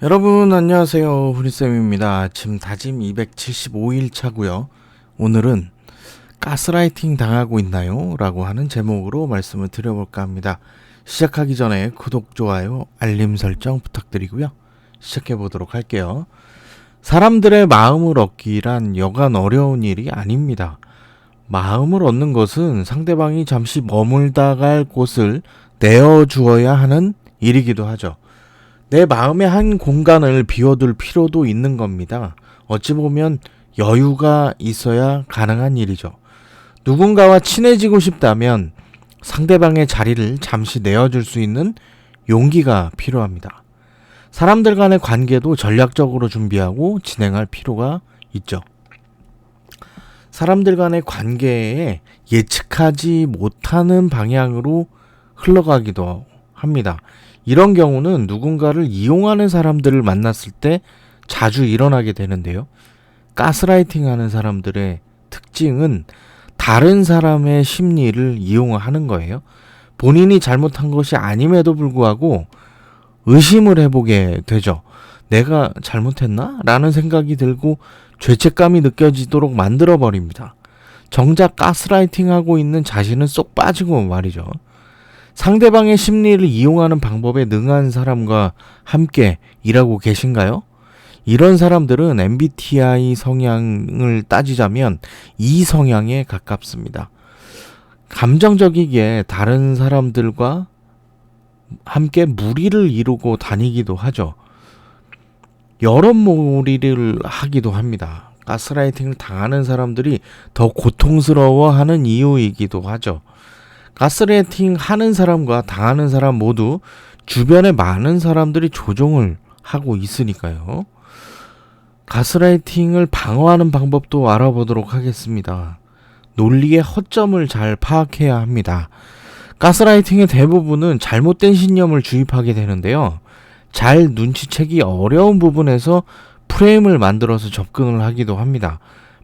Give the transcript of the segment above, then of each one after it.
여러분 안녕하세요. 후리쌤입니다. 아침 다짐 275일 차고요. 오늘은 가스라이팅 당하고 있나요? 라고 하는 제목으로 말씀을 드려볼까 합니다. 시작하기 전에 구독, 좋아요, 알림 설정 부탁드리고요. 시작해 보도록 할게요. 사람들의 마음을 얻기란 여간 어려운 일이 아닙니다. 마음을 얻는 것은 상대방이 잠시 머물다 갈 곳을 내어 주어야 하는 일이기도 하죠 내 마음의 한 공간을 비워둘 필요도 있는 겁니다. 어찌 보면 여유가 있어야 가능한 일이죠. 누군가와 친해지고 싶다면 상대방의 자리를 잠시 내어줄 수 있는 용기가 필요합니다. 사람들 간의 관계도 전략적으로 준비하고 진행할 필요가 있죠. 사람들 간의 관계에 예측하지 못하는 방향으로 흘러가기도 합니다. 이런 경우는 누군가를 이용하는 사람들을 만났을 때 자주 일어나게 되는데요. 가스라이팅 하는 사람들의 특징은 다른 사람의 심리를 이용하는 거예요. 본인이 잘못한 것이 아님에도 불구하고 의심을 해보게 되죠. 내가 잘못했나? 라는 생각이 들고 죄책감이 느껴지도록 만들어버립니다. 정작 가스라이팅 하고 있는 자신은 쏙 빠지고 말이죠. 상대방의 심리를 이용하는 방법에 능한 사람과 함께 일하고 계신가요? 이런 사람들은 MBTI 성향을 따지자면 이 성향에 가깝습니다. 감정적이기에 다른 사람들과 함께 무리를 이루고 다니기도 하죠. 여럿몰이를 하기도 합니다. 가스라이팅을 당하는 사람들이 더 고통스러워하는 이유이기도 하죠. 가스레이팅 하는 사람과 당하는 사람 모두 주변에 많은 사람들이 조종을 하고 있으니까요. 가스라이팅을 방어하는 방법도 알아보도록 하겠습니다. 논리의 허점을 잘 파악해야 합니다. 가스라이팅의 대부분은 잘못된 신념을 주입하게 되는데요. 잘 눈치채기 어려운 부분에서 프레임을 만들어서 접근을 하기도 합니다.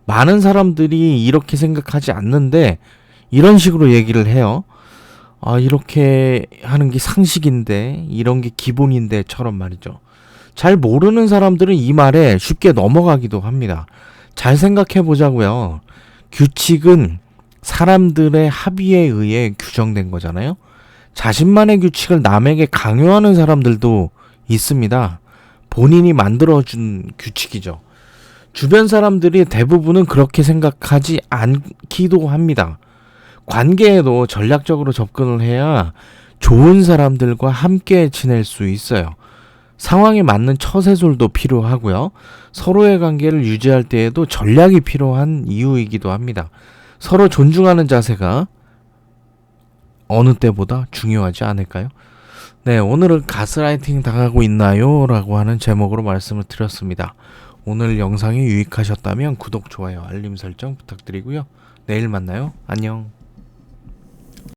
많은 사람들이 이렇게 생각하지 않는데 이런 식으로 얘기를 해요. 아, 이렇게 하는 게 상식인데, 이런 게 기본인데처럼 말이죠. 잘 모르는 사람들은 이 말에 쉽게 넘어가기도 합니다. 잘 생각해 보자고요. 규칙은 사람들의 합의에 의해 규정된 거잖아요. 자신만의 규칙을 남에게 강요하는 사람들도 있습니다. 본인이 만들어준 규칙이죠. 주변 사람들이 대부분은 그렇게 생각하지 않기도 합니다. 관계에도 전략적으로 접근을 해야 좋은 사람들과 함께 지낼 수 있어요. 상황에 맞는 처세술도 필요하고요. 서로의 관계를 유지할 때에도 전략이 필요한 이유이기도 합니다. 서로 존중하는 자세가 어느 때보다 중요하지 않을까요? 네, 오늘은 가스라이팅 당하고 있나요? 라고 하는 제목으로 말씀을 드렸습니다. 오늘 영상이 유익하셨다면 구독, 좋아요, 알림 설정 부탁드리고요. 내일 만나요. 안녕.